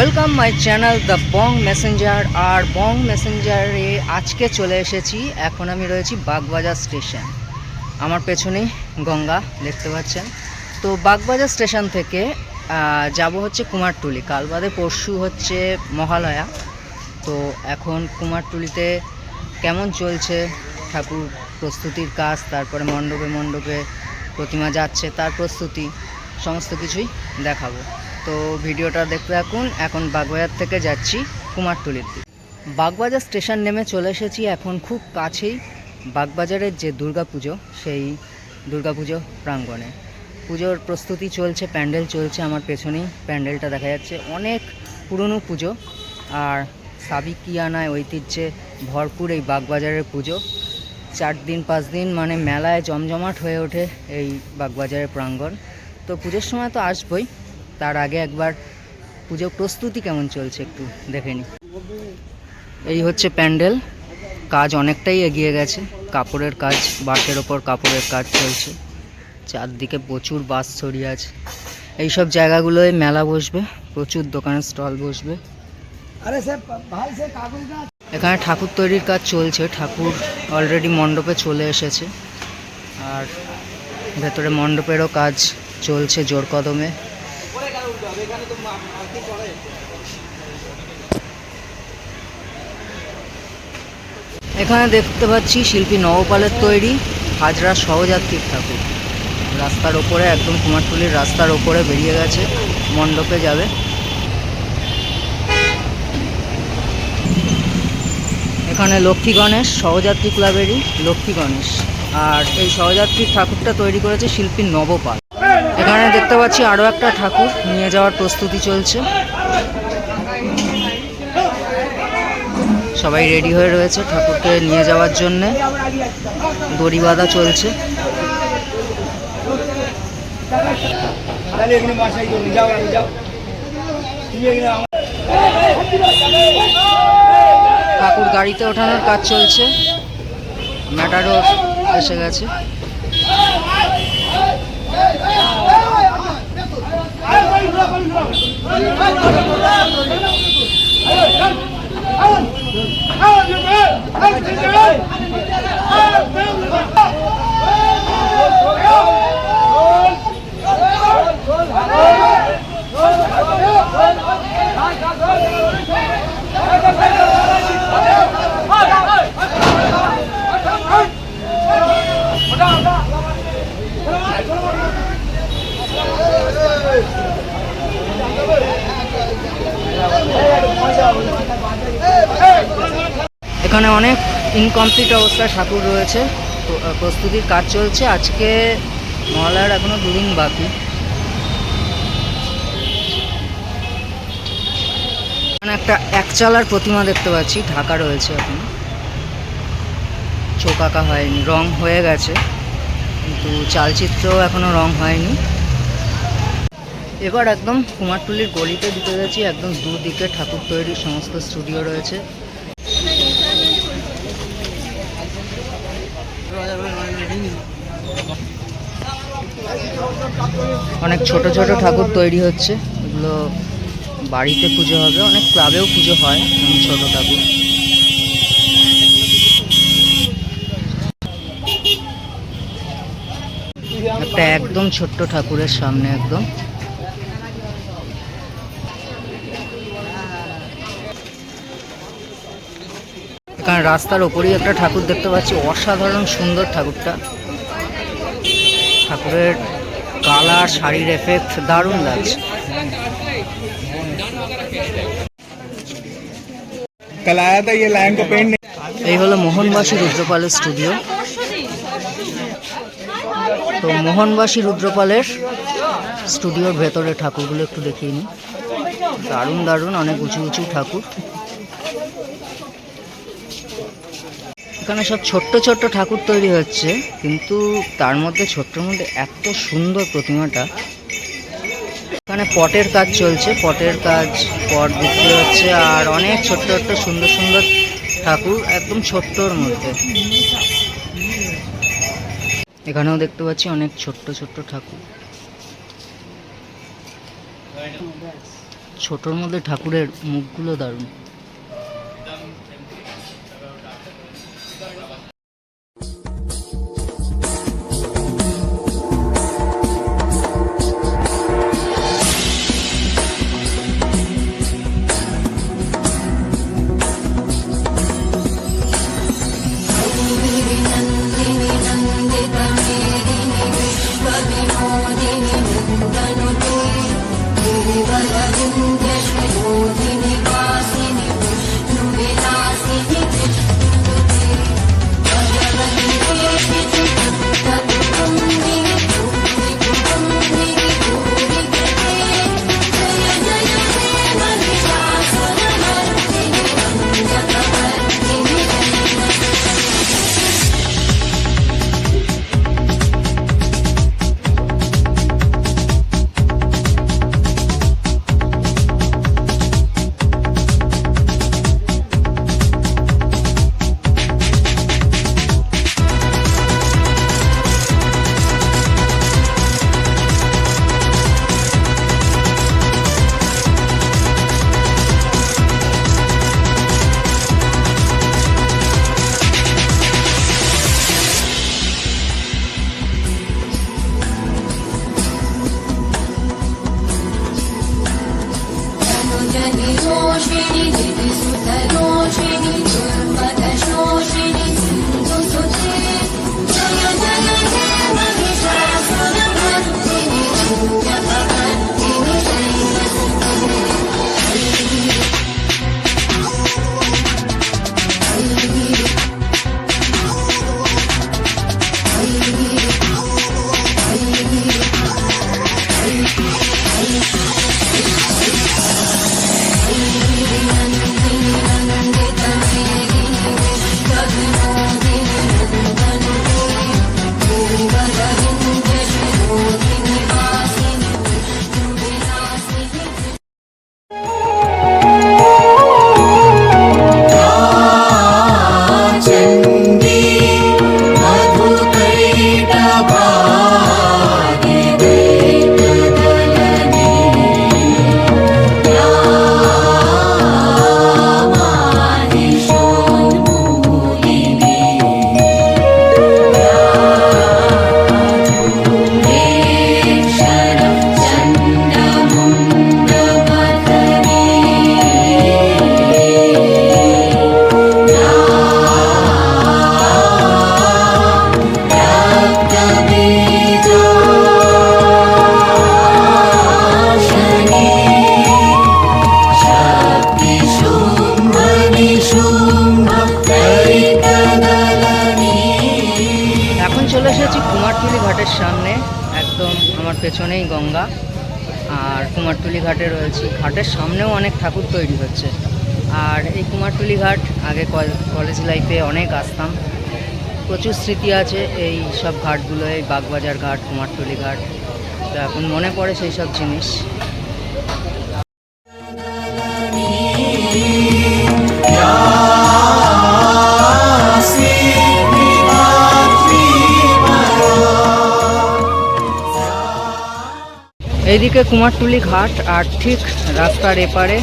Welcome my channel the Bong Messenger আর বং মেসেঞ্জারে আজকে চলে এসেছি। এখন আমি রয়েছি বাগবাজার স্টেশন। আমার পেছনেই গঙ্গা, দেখতে পাচ্ছেন? তো বাগবাজার স্টেশন থেকে যাব হচ্ছে কুমারটুলি। কাল বাদে পরশু হচ্ছে মহালয়া। তো এখন কুমারটুলিতে কেমন চলছে? ঠাকুর প্রস্তুতির কাজ, তারপরে মণ্ডপে মণ্ডপে প্রতিমা যাচ্ছে, তার প্রস্তুতি, সমস্ত কিছুই দেখাবো। তো ভিডিওটা দেখতে থাকুন। এখন বাগবাজার থেকে যাচ্ছি কুমারটুলির দিকে বাগবাজার স্টেশন নেমে চলে এসেছি এখন খুব কাছেই বাগবাজারের যে দুর্গাপুজো, সেই দুর্গাপুজো প্রাঙ্গণে। পুজোর প্রস্তুতি চলছে, প্যান্ডেল চলছে আমার পেছনেই। প্যান্ডেলটা দেখা যাচ্ছে অনেক পুরনো পুজো আর সাবিকিয়ানায় ঐতিহ্যে ভরপুর এই বাগবাজারের পুজো। চার দিন, পাঁচ দিন মানে মেলায় জমজমাট হয়ে ওঠে এই বাগবাজারের প্রাঙ্গণ। তো পুজোর সময় তো আসবই। তার আগে একবার পুজো প্রস্তুতি কেমন চলছে একটু দেখে নি। এই হচ্ছে প্যান্ডেল। কাজ অনেকটাই এগিয়ে গেছে। কাপড়ের কাজ বাঁশের ওপর কাপড়ের কাজ চলছে। চারদিকে প্রচুর বাস ছড়িয়ে আছে। এইসব জায়গাগুলোয় মেলা বসবে প্রচুর দোকানের স্টল বসবে। এখানে ঠাকুর তৈরির কাজ চলছে। ঠাকুর অলরেডি মণ্ডপে চলে এসেছে। আর ভেতরে মণ্ডপেরও কাজ চলছে জোর কদমে। এখানে দেখতে পাচ্ছি শিল্পী নবপালের তৈরি হাজরা সহযাত্রীর ঠাকুর। রাস্তার ওপরে, একদম কুমারটুলির রাস্তার ওপরে বেরিয়ে গেছে, মণ্ডপে যাবে। এখানে লক্ষ্মী গণেশ, সহযাত্রী ক্লাবেরই লক্ষ্মী গণেশ। আর এই সহযাত্রীর ঠাকুরটা তৈরি করেছে শিল্পী নবপাল। এখানে দেখতে পাচ্ছি আরও একটা ঠাকুর নিয়ে যাওয়ার প্রস্তুতি চলছে। সবাই রেডি হয়ে রয়েছে ঠাকুরকে নিয়ে যাওয়ার জন্যে। দড়ি বাঁধা চলছে। ঠাকুর গাড়িতে ওঠানোর কাজ চলছে। ম্যাটারও এসে গেছে। Hey! এখানে অনেক ইনকমপ্লিট অবস্থায় ঠাকুর রয়েছে। প্রস্তুতির কাজ চলছে। আজকে মহালয়ার এখনও দুদিন বাকি। একটা একচালার প্রতিমা দেখতে পাচ্ছি। ঢাকা রয়েছে এখন। চোখ আঁকা হয়নি, রং হয়ে গেছে। কিন্তু চালচিত্র এখনও রং হয়নি। এবার একদম কুমারটুলির গলিতে দিতে গেছি। একদম দুদিকে ঠাকুর তৈরির সমস্ত স্টুডিও রয়েছে। অনেক ছোট ছোট ঠাকুর তৈরি হচ্ছে। এগুলো বাড়িতে পুজো হবে, অনেক ক্লাবেও পুজো হয় ছোট ঠাকুর। একটা একদম ছোট্ট ঠাকুরের সামনে একদম। এখানে রাস্তার ওপরেই একটা ঠাকুর দেখতে পাচ্ছি, অসাধারণ সুন্দর ঠাকুরটা। ঠাকুরের কালার শাড়ির এফেক্ট দারুণ লাগছে। এই হলো মোহনবাসী রুদ্রপালের স্টুডিও তো মোহনবাসী রুদ্রপালের স্টুডিওর ভেতরে ঠাকুরগুলো একটু দেখিয়ে নিই। দারুণ দারুণ অনেক উঁচু উঁচু ঠাকুর। এখানে সব ছোট্ট ছোট্ট ঠাকুর তৈরি হচ্ছে, কিন্তু তার মধ্যে, ছোট্টর মধ্যে এত সুন্দর প্রতিমাটা। এখানে পটের কাজ চলছে, পটের কাজ, পট বিক্রি হচ্ছে, আর অনেক ছোট্ট ছোট্ট সুন্দর সুন্দর ঠাকুর একদম ছোট্টর মধ্যে। এখানেও দেখতে পাচ্ছি অনেক ছোট্ট ছোট্ট ঠাকুর। ছোটোর মধ্যে ঠাকুরের মুখগুলো দারুণ। কুমারটুলি ঘাটের সামনে, একদম আমার পেছনেই গঙ্গা। আর কুমারটুলি ঘাটে রয়েছে। ঘাটের সামনেও অনেক ঠাকুর তৈরি হচ্ছে। আর এই কুমারটুলি ঘাট, আগে কলেজ লাইফে অনেক আসতাম। প্রচুর স্মৃতি আছে এই সব ঘাটগুলো, এই বাগবাজার ঘাট, কুমারটুলি ঘাট। তো এখন মনে পড়ে সেই সব জিনিস। এইদিকে কুমারটুলি ঘাট আর ঠিক রাস্তার এপারে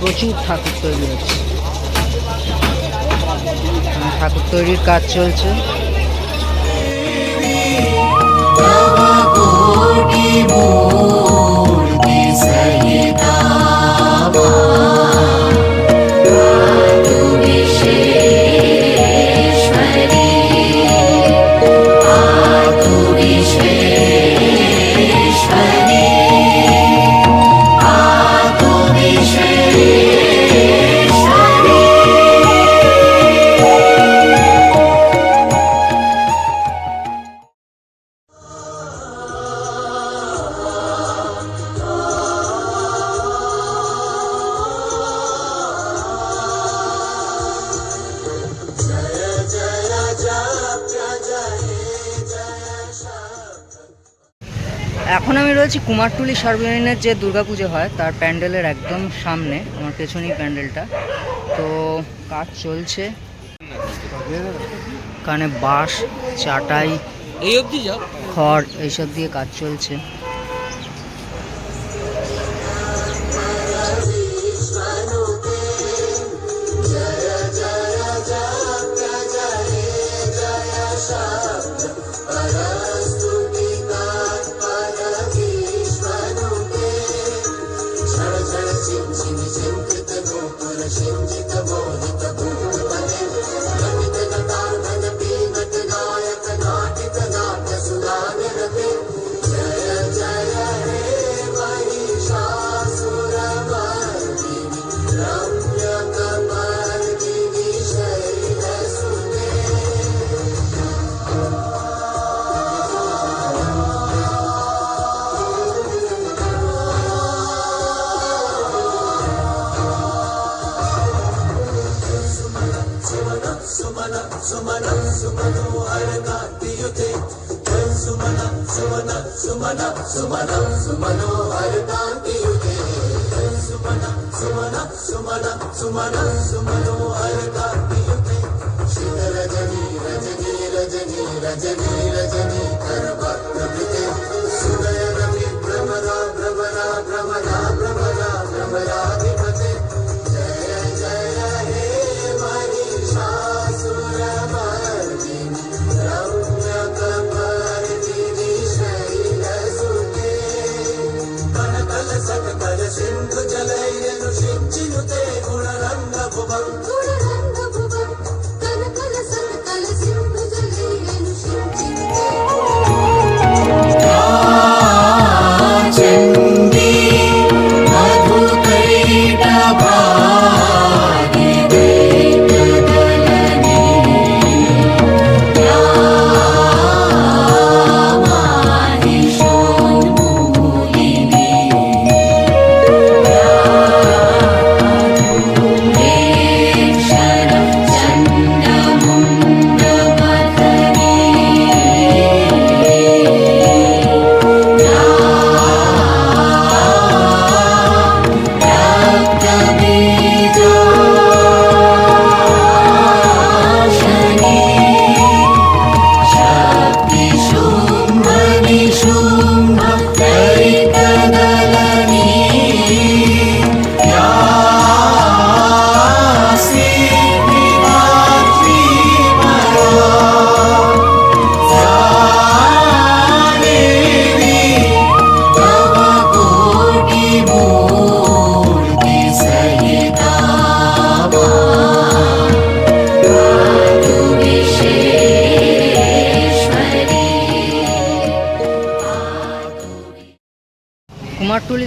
প্রচুর ঠাকুর তৈরি হচ্ছে। ঠাকুর তৈরির কাজ চলছে। রয়েছি কুমারটুলি সর্বজনীনের যে দুর্গাপুজো হয় তার প্যান্ডেলের একদম সামনে আমার পেছনেই প্যান্ডেলটা। তো কাজ চলছে। কানে বাঁশ চাটাই. খড় এইসব দিয়ে কাজ চলছে। सुमन सुमन सुमन सुमन सुमनो जय सुमन सुमन सुमन सुमनो हरताियुते शिवरजनी रजनी रजनी रजनी रजनी भ्रमरा भ्रमरा भ्रमरा भ्रमरा भ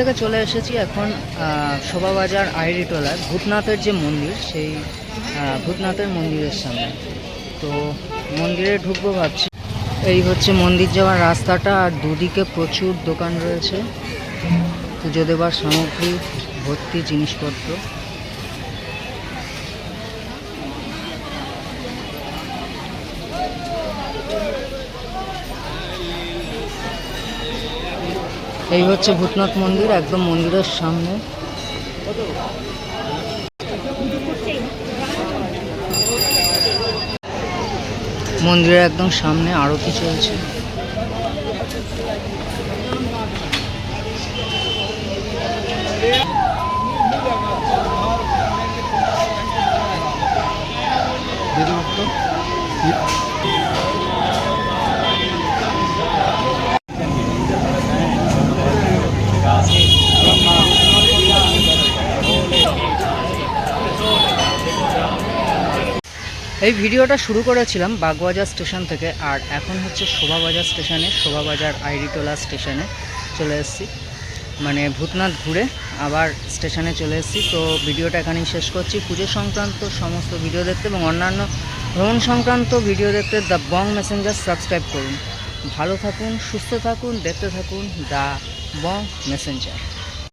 থেকে চলে এসেছি এখন আইরি আইরিটোলার, ভূতনাথের যে মন্দির, সেই ভূতনাথের মন্দিরের সামনে। তো মন্দিরে ঢুকবো ভাবছি। এই হচ্ছে মন্দির যাওয়ার রাস্তাটা, আর দুদিকে প্রচুর দোকান রয়েছে। পুজো দেবার সামগ্রী, ভর্তি জিনিসপত্র। এই হচ্ছে ভূতনাথ মন্দির একদম মন্দিরের সামনে। মন্দিরের একদম সামনে আরতি চলছে। এই ভিডিওটা শুরু করেছিলাম বাগবাজার স্টেশন থেকে, আর এখন হচ্ছে শোভাবাজার স্টেশনে শোভাবাজার আইরিটোলা স্টেশনে চলে এসেছি। মানে ভূতনাথ ঘুরে আবার স্টেশনে চলে এসেছি। তো ভিডিওটা এখানেই শেষ করছি। পুজো সংক্রান্ত সমস্ত ভিডিও দেখতে এবং অন্যান্য ভ্রমণ সংক্রান্ত ভিডিও দেখতে দ্য বং মেসেঞ্জার সাবস্ক্রাইব করুন। ভালো থাকুন, সুস্থ থাকুন, দেখতে থাকুন দ্য বং মেসেঞ্জার।